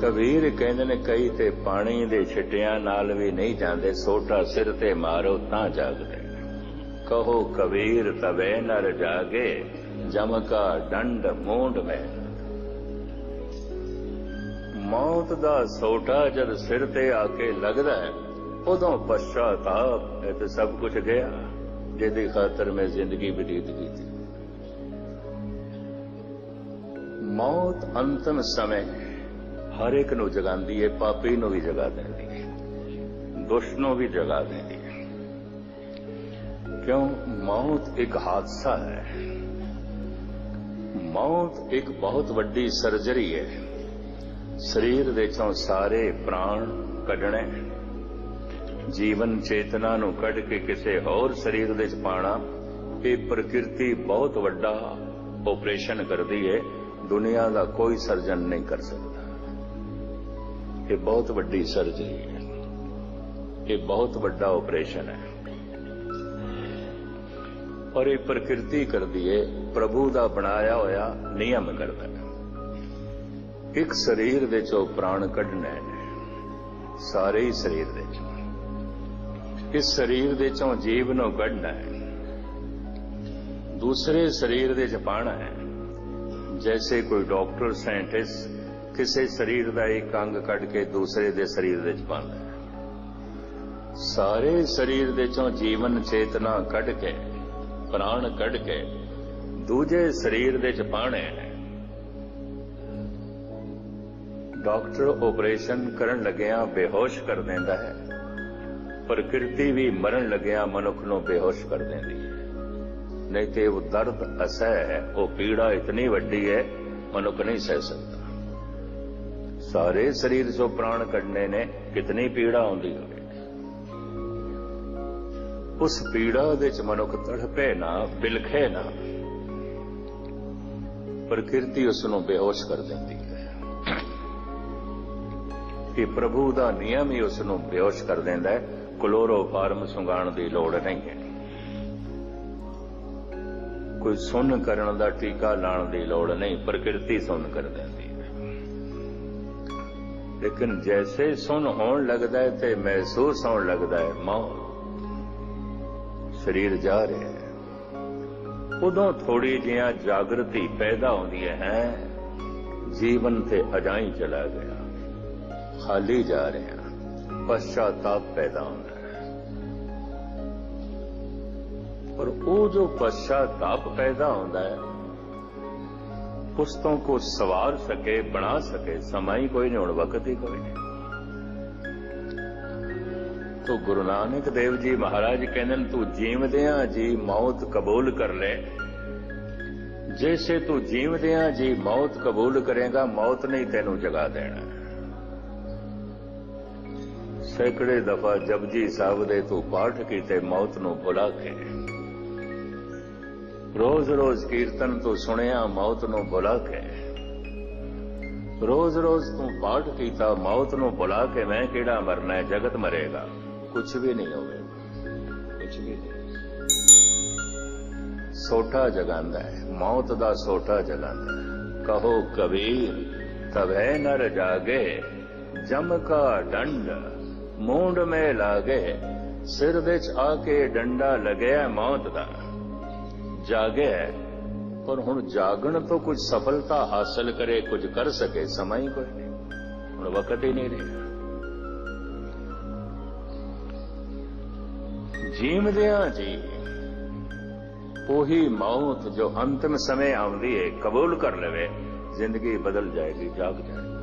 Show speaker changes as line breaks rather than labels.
ਕਬੀਰ ਕਹਿੰਦੇ ਨੇ, ਕਈ ਤੇ ਪਾਣੀ ਦੇ ਛਿੱਟਿਆਂ ਨਾਲ ਵੀ ਨਹੀਂ ਜਾਂਦੇ, ਸੋਟਾ ਸਿਰ ਤੇ ਮਾਰੋ ਤਾਂ ਜਾਗਦੇ। ਕਹੋ, ਕਬੀਰ, ਤਵੇ ਨਰ ਜਾਗੇ, ਜਮ ਡੰਡ ਮੂੰਡ ਮੈਂ। ਮੌਤ ਦਾ ਸੋਟਾ ਜਦ ਸਿਰ ਤੇ ਆ ਕੇ ਲੱਗਦਾ ਹੈ, ਉਦੋਂ ਪਛਤਾਪ ਇਹ ਤੇ ਸਭ ਕੁਝ ਗਿਆ, ਜਿਹਦੀ ਖਾਤਰ ਮੈਂ ਜ਼ਿੰਦਗੀ ਬਤੀਤ ਕੀਤੀ। ਮੌਤ ਅੰਤਮ ਸਮੇਂ ਹਰ ਇੱਕ ਨੂੰ ਜਗਾਉਂਦੀ ਹੈ ਪਾਪੀ ਨੂੰ ਵੀ ਜਗਾ ਦਿੰਦੀ ਹੈ ਦੁਸ਼ਟ ਨੂੰ ਵੀ ਜਗਾ ਦਿੰਦੀ ਹੈ ਕਿਉਂ? ਮੌਤ ਇੱਕ ਹਾਦਸਾ ਹੈ। ਮੌਤ ਇੱਕ ਬਹੁਤ ਵੱਡੀ ਸਰਜਰੀ ਹੈ ਸਰੀਰ ਦੇ ਚੋਂ ਸਾਰੇ ਪ੍ਰਾਣ ਕੱਢਣੇ, ਜੀਵਨ ਚੇਤਨਾ ਨੂੰ ਕੱਢ ਕੇ ਕਿਸੇ ਹੋਰ ਸਰੀਰ ਦੇ ਚ ਪਾਣਾ ਇਹ ਪ੍ਰਕਿਰਤੀ ਬਹੁਤ ਵੱਡਾ ਆਪਰੇਸ਼ਨ ਕਰਦੀ ਹੈ ਦੁਨੀਆ ਦਾ ਕੋਈ ਸਰਜਨ ਨਹੀਂ ਕਰ ਸਕਦਾ। ਇਹ ਬਹੁਤ ਵੱਡੀ ਸਰਜਰੀ ਹੈ। ਇਹ ਬਹੁਤ ਵੱਡਾ ਆਪਰੇਸ਼ਨ ਹੈ। ਔਰ ਇਹ ਪ੍ਰਕਿਰਤੀ ਕਰਦੀ ਹੈ ਪ੍ਰਭੂ ਦਾ ਬਣਾਇਆ ਹੋਇਆ ਨਿਯਮ ਕਰਦਾ ਹੈ। ਇੱਕ ਸਰੀਰ ਦੇ ਚੋਂ ਪ੍ਰਾਣ ਕੱਢਣਾ ਨੇ ਸਾਰੇ ਹੀ ਸਰੀਰ ਦੇ ਚੋਂ ਇਸ ਸਰੀਰ ਦੇ ਚੋਂ ਜੀਵ ਨੂੰ ਕੱਢਣਾ ਹੈ, ਦੂਸਰੇ ਸਰੀਰ ਦੇ ਚ ਪਾਣਾ ਹੈ। ਜੈਸੇ ਕੋਈ ਡਾਕਟਰ ਸਾਇੰਟਿਸਟ ਕਿਸੇ ਸਰੀਰ ਦਾ ਇੱਕ ਅੰਗ ਕੱਢ ਕੇ ਦੂਸਰੇ ਦੇ ਸਰੀਰ ਦੇ ਚ ਪਾਉਂਦਾ ਹੈ। ਸਾਰੇ ਸਰੀਰ ਦੇ ਚੋਂ ਜੀਵਨ ਚੇਤਨਾ ਕੱਢ ਕੇ, ਪ੍ਰਾਣ ਕੱਢ ਕੇ ਦੂਜੇ ਸਰੀਰ ਦੇ ਚ ਪਾਣੇ ਡਾਕਟਰ ਆਪਰੇਸ਼ਨ ਕਰਨ ਲੱਗਿਆ ਬੇਹੋਸ਼ ਕਰ ਦਿੰਦਾ ਹੈ। ਪ੍ਰਕਿਰਤੀ ਵੀ ਮਰਨ ਲੱਗਿਆ ਮਨੁੱਖ ਨੂੰ ਬੇਹੋਸ਼ ਕਰ ਦਿੰਦੀ ਹੈ। ਨਹੀਂ ਤੇ ਉਹ ਦਰਦ, ਅਸਹਿ ਹੈ। ਉਹ ਪੀੜਾ ਇਤਨੀ ਵੱਡੀ ਹੈ, ਮਨੁੱਖ ਨਹੀਂ ਸਹਿ ਸਕਦਾ। ਸਾਰੇ ਸਰੀਰ ਚੋਂ ਪ੍ਰਾਣ ਕੱਢਨੇ ਨੇ, ਕਿਤਨੀ ਪੀੜਾ ਹੁੰਦੀ ਹੋਵੇ। ਉਸ ਪੀੜਾ ਦੇ ਚ ਮਨੁੱਖ ਤੜਪੇ ਨਾ, ਬਿਲਖੇ ਨਾ। ਪ੍ਰਕਿਰਤੀ ਉਸ ਨੂੰ ਬੇਹੋਸ਼ ਕਰ ਦਿੰਦੀ ਹੈ। ਕਿ ਪ੍ਰਭੂ ਦਾ ਨਿਯਮ ਹੀ ਉਸ ਨੂੰ ਬੇਹੋਸ਼ ਕਰ ਦਿੰਦਾ ਹੈ। ਕਲੋਰੋਫਾਰਮ ਸੁੰਗਾਣ ਦੀ ਲੋੜ ਨਹੀਂ ਹੈ। ਕੋਈ ਸੁਣ ਕਰਨ ਦਾ ਟੀਕਾ ਲਾਣ ਦੀ ਲੋੜ ਨਹੀਂ, ਪ੍ਰਕਿਰਤੀ ਸੁਣ ਕਰ ਦਿੰਦੀ ਲੇਕਿਨ ਜੈਸੇ ਸੁਣ ਹੋਣ ਲੱਗਦਾ ਹੈ ਤੇ ਮਹਿਸੂਸ ਹੋਣ ਲੱਗਦਾ ਹੈ ਮੌਤ ਸਰੀਰ ਜਾ ਰਿਹਾ ਹੈ। ਉਦੋਂ ਥੋੜੀ ਜਿਹਾ ਜਾਗਰਤੀ ਪੈਦਾ ਹੁੰਦੀ ਹੈ, ਜੀਵਨ ਤੇ ਅਜਾਈ ਚਲਾ ਗਿਆ, ਖਾਲੀ ਜਾ ਰਿਹਾ, ਪਛਤਾਪ ਪੈਦਾ ਹੁੰਦਾ ਹੈ। ਪਰ ਉਹ ਜੋ ਪਛਤਾਪ ਪੈਦਾ ਹੁੰਦਾ ਹੈ ਉਸ ਤੋਂ ਕੋ ਸਵਾਰ ਸਕੇ, ਬਣਾ ਸਕੇ ਸਮਾਂ ਹੀ ਕੋਈ ਨਹੀਂ, ਹੁਣ ਵਕਤ ਹੀ ਕੋਈ ਨਹੀਂ। ਤੋ ਗੁਰੂ ਨਾਨਕ ਦੇਵ ਜੀ ਮਹਾਰਾਜ ਕਹਿੰਦੇ ਤੂੰ ਜੀਵਦਿਆਂ ਜੀ ਮੌਤ ਕਬੂਲ ਕਰ ਲੈ। ਜੈਸੇ ਤੂੰ ਜੀਵਦਿਆਂ ਜੀ ਮੌਤ ਕਬੂਲ ਕਰੇਗਾ, ਮੌਤ ਨਹੀਂ ਤੈਨੂੰ ਜਗਾ ਦੇਣਾ। ਸੈਕੜੇ ਦਫਾ ਜਪਜੀ ਸਾਹਿਬ ਦੇ ਤੂੰ ਪਾਠ ਕੀਤੇ, ਮੌਤ ਨੂੰ ਬੁਲਾ ਕੇ। ਰੋਜ਼-ਰੋਜ਼ ਕੀਰਤਨ ਤੂੰ ਸੁਣਿਆ ਮੌਤ ਨੂੰ ਬੁਲਾ ਕੇ। ਰੋਜ਼-ਰੋਜ਼ ਤੂੰ ਪਾਠ ਕੀਤਾ, ਮੌਤ ਨੂੰ ਬੁਲਾ ਕੇ ਮੈਂ ਕਿਹੜਾ ਮਰਨਾ ਹੈ? ਜਗਤ ਮਰੇਗਾ। ਕੁਝ ਵੀ ਨਹੀਂ ਹੋਵੇਗਾ ਕੁਝ ਵੀ ਨਹੀਂ। ਸੋਟਾ ਜਗਾਂਦਾ ਹੈ। ਮੌਤ ਦਾ ਸੋਟਾ ਜਗਾਂਦਾ ਹੈ। ਕਹੋ ਕਬੀਰ, ਤਵੇ ਨਰ ਜਾਗੇ, ਜਮ ਕਾ ਡੰਡ, ਮੂੰਡ ਮੇ ਲਾਗੇ। ਸਿਰ ਵਿੱਚ ਆ ਕੇ ਡੰਡਾ ਲਗਿਆ ਮੌਤ ਦਾ। ਜਾਗਿਆ ਪਰ ਹੁਣ ਜਾਗਣ ਤੋਂ ਕੁਝ ਸਫਲਤਾ ਹਾਸਲ ਕਰੇ, ਕੁਝ ਕਰ ਸਕੇ, ਸਮਾਂ ਹੀ ਕੋਈ ਨਹੀਂ। ਹੁਣ ਵਕਤ ਹੀ ਨਹੀਂ ਰਿਹਾ। ਜੀਵਦਿਆਂ ਜੀ, ਉਹੀ ਮੌਤ ਜੋ ਅੰਤਮ ਸਮੇਂ ਆਉਂਦੀ ਹੈ ਕਬੂਲ ਕਰ ਲਵੇ, ਜ਼ਿੰਦਗੀ ਬਦਲ ਜਾਏਗੀ, ਜਾਗ ਜਾਏਗੀ।